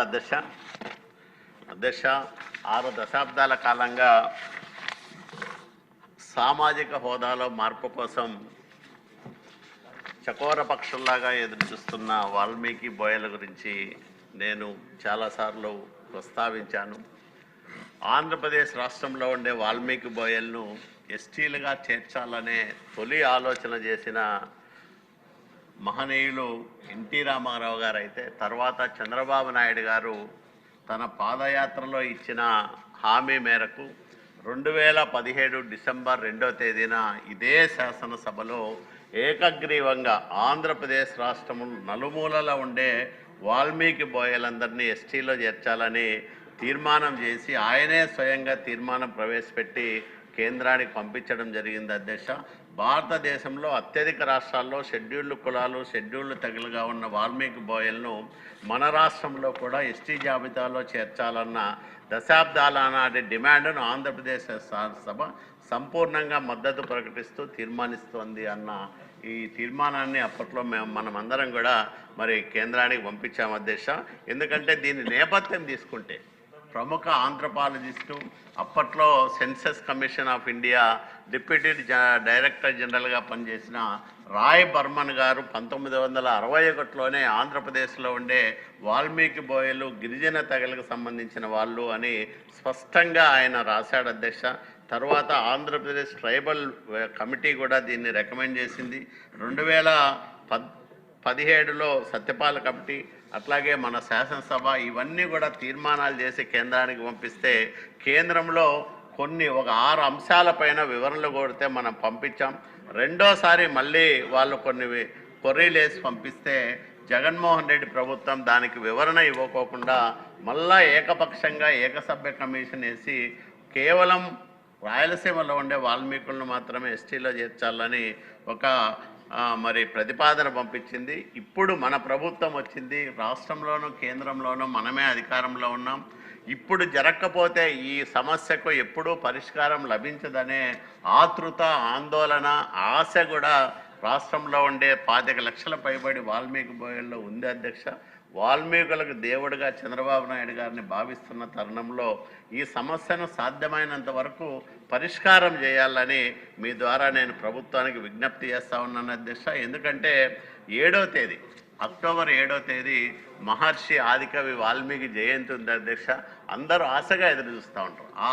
అధ్యక్ష. అధ్యక్ష ఆరు దశాబ్దాల కాలంగా సామాజిక హోదాలో మార్పు కోసం చకోర పక్షుల్లాగా ఎదురుచూస్తున్న వాల్మీకి బోయల గురించి నేను చాలాసార్లు ప్రస్తావించాను. ఆంధ్రప్రదేశ్ రాష్ట్రంలో ఉండే వాల్మీకి బోయల్ను ఎస్టీలుగా చేర్చాలనే తొలి ఆలోచన చేసిన మహనీయులు ఎన్టీ రామారావు గారు అయితే తర్వాత చంద్రబాబు నాయుడు గారు తన పాదయాత్రలో ఇచ్చిన హామీ మేరకు రెండు వేల పదిహేడు డిసెంబర్ రెండో తేదీన ఇదే శాసనసభలో ఏకగ్రీవంగా ఆంధ్రప్రదేశ్ రాష్ట్రం నలుమూలలో ఉండే వాల్మీకి బోయలందరినీ ఎస్టీలో చేర్చాలని తీర్మానం చేసి ఆయనే స్వయంగా తీర్మానం ప్రవేశపెట్టి కేంద్రానికి పంపించడం జరిగింది అధ్యక్ష. భారతదేశంలో అత్యధిక రాష్ట్రాల్లో షెడ్యూల్డ్ కులాలు షెడ్యూల్డ్ తెగలుగా ఉన్న వాల్మీకి బోయల్ను మన రాష్ట్రంలో కూడా ఎస్టీ జాబితాలో చేర్చాలన్న దశాబ్దాల నాటి డిమాండ్ను ఆంధ్రప్రదేశ్ శాసనసభ సంపూర్ణంగా మద్దతు ప్రకటిస్తూ తీర్మానిస్తోంది అన్న ఈ తీర్మానాన్ని అప్పట్లో మేము మనమందరం కూడా మరి కేంద్రానికి పంపించాము అధ్యక్ష. ఎందుకంటే దీని నేపథ్యం తీసుకుంటే ప్రముఖ ఆంథ్రపాలజిస్టు అప్పట్లో census commission of India deputy జ- డైరెక్టర్ జనరల్గా పనిచేసిన రాయ్ బర్మన్ గారు పంతొమ్మిది వందల అరవై ఒకటిలోనే ఆంధ్రప్రదేశ్లో ఉండే వాల్మీకి బోయలు గిరిజన తెగలకు సంబంధించిన వాళ్ళు అని స్పష్టంగా ఆయన రాశాడు అధ్యక్ష. తర్వాత ఆంధ్రప్రదేశ్ ట్రైబల్ కమిటీ కూడా దీన్ని రికమెండ్ చేసింది. రెండు వేల పద్ పదిహేడులో సత్యపాల కమిటీ అట్లాగే మన శాసనసభ ఇవన్నీ కూడా తీర్మానాలు చేసి కేంద్రానికి పంపిస్తే కేంద్రంలో కొన్ని ఒక ఆరు అంశాలపైన వివరణలు కొడితే మనం పంపించాం. రెండోసారి మళ్ళీ వాళ్ళు కొన్ని కొర్రీలు వేసి పంపిస్తే జగన్మోహన్ రెడ్డి ప్రభుత్వం దానికి వివరణ ఇవ్వకోకుండా మళ్ళా ఏకపక్షంగా ఏకసభ్య కమిషన్ వేసి కేవలం రాయలసీమలో ఉండే వాల్మీకులను మాత్రమే ఎస్టీలో చేర్చాలని ఒక మరి ప్రతిపాదన పంపించింది. ఇప్పుడు మన ప్రభుత్వం వచ్చింది. రాష్ట్రంలోనూ కేంద్రంలోనూ మనమే అధికారంలో ఉన్నాం. ఇప్పుడు జరగకపోతే ఈ సమస్యకు ఎప్పుడూ పరిష్కారం లభించదనే ఆతృత ఆందోళన ఆశ కూడా రాష్ట్రంలో ఉండే పాతిక లక్షల పైబడి వాల్మీకి బోయల్లో ఉంది అధ్యక్ష. వాల్మీకులకు దేవుడిగా చంద్రబాబు నాయుడు గారిని భావిస్తున్న తరుణంలో ఈ సమస్యను సాధ్యమైనంత వరకు పరిష్కారం చేయాలని మీ ద్వారా నేను ప్రభుత్వానికి విజ్ఞప్తి చేస్తా ఉన్నాను అధ్యక్ష. ఎందుకంటే ఏడో తేదీ అక్టోబర్ ఏడో తేదీ మహర్షి ఆదికవి వాల్మీకి జయంతి ఉంది అధ్యక్ష. అందరూ ఆశగా ఎదురు చూస్తూ ఉంటారు. ఆ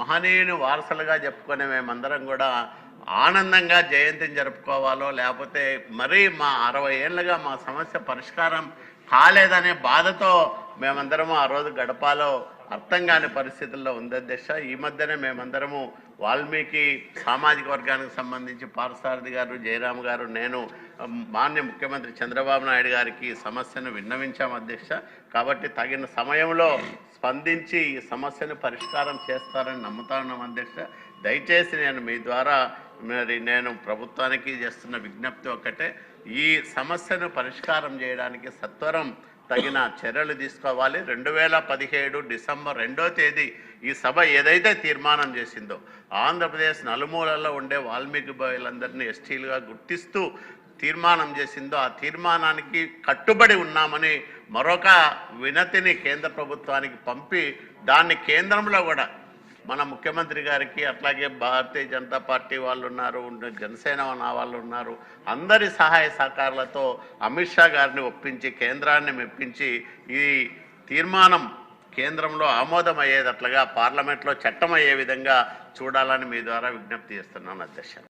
మహనీయుని వారసులుగా చెప్పుకునే మేమందరం కూడా ఆనందంగా జయంతిని జరుపుకోవాలో లేకపోతే మరీ మా అరవై ఏళ్ళగా మా సమస్య పరిష్కారం కాలేదనే బాధతో మేమందరము ఆ రోజు గడపాలో అర్థం కాని పరిస్థితుల్లో ఉంది అధ్యక్ష. ఈ మధ్యనే మేమందరము వాల్మీకి సామాజిక వర్గానికి సంబంధించి పార్సారథి గారు జయరామ్ గారు నేను మాన్య ముఖ్యమంత్రి చంద్రబాబు నాయుడు గారికి ఈ సమస్యను విన్నవించాం అధ్యక్ష. కాబట్టి తగిన సమయంలో స్పందించి ఈ సమస్యను పరిష్కారం చేస్తారని నమ్ముతా ఉన్నాం అధ్యక్ష. దయచేసి నేను మీ ద్వారా మరి నేను ప్రభుత్వానికి చేస్తున్న విజ్ఞప్తి ఒకటే ఈ సమస్యను పరిష్కారం చేయడానికి సత్వరం తగిన చర్యలు తీసుకోవాలి. రెండు వేల పదిహేడు డిసెంబర్ రెండో తేదీ ఈ సభ ఏదైతే తీర్మానం చేసిందో ఆంధ్రప్రదేశ్ నలుమూలల్లో ఉండే వాల్మీకి బాయిలందరినీ ఎస్టీలుగా గుర్తిస్తూ తీర్మానం చేసిందో ఆ తీర్మానానికి కట్టుబడి ఉన్నామని మరొక వినతిని కేంద్ర ప్రభుత్వానికి పంపి దాన్ని కేంద్రంలో కూడా మన ముఖ్యమంత్రి గారికి అట్లాగే భారతీయ జనతా పార్టీ వాళ్ళు ఉన్నారు జనసేన నా వాళ్ళు ఉన్నారు అందరి సహాయ సహకారాలతో అమిత్ షా గారిని ఒప్పించి కేంద్రాన్ని మెప్పించి ఈ తీర్మానం కేంద్రంలో ఆమోదం అయ్యేటట్లుగా పార్లమెంట్లో చట్టం అయ్యే విధంగా చూడాలని మీ ద్వారా విజ్ఞప్తి చేస్తున్నాను అధ్యక్ష.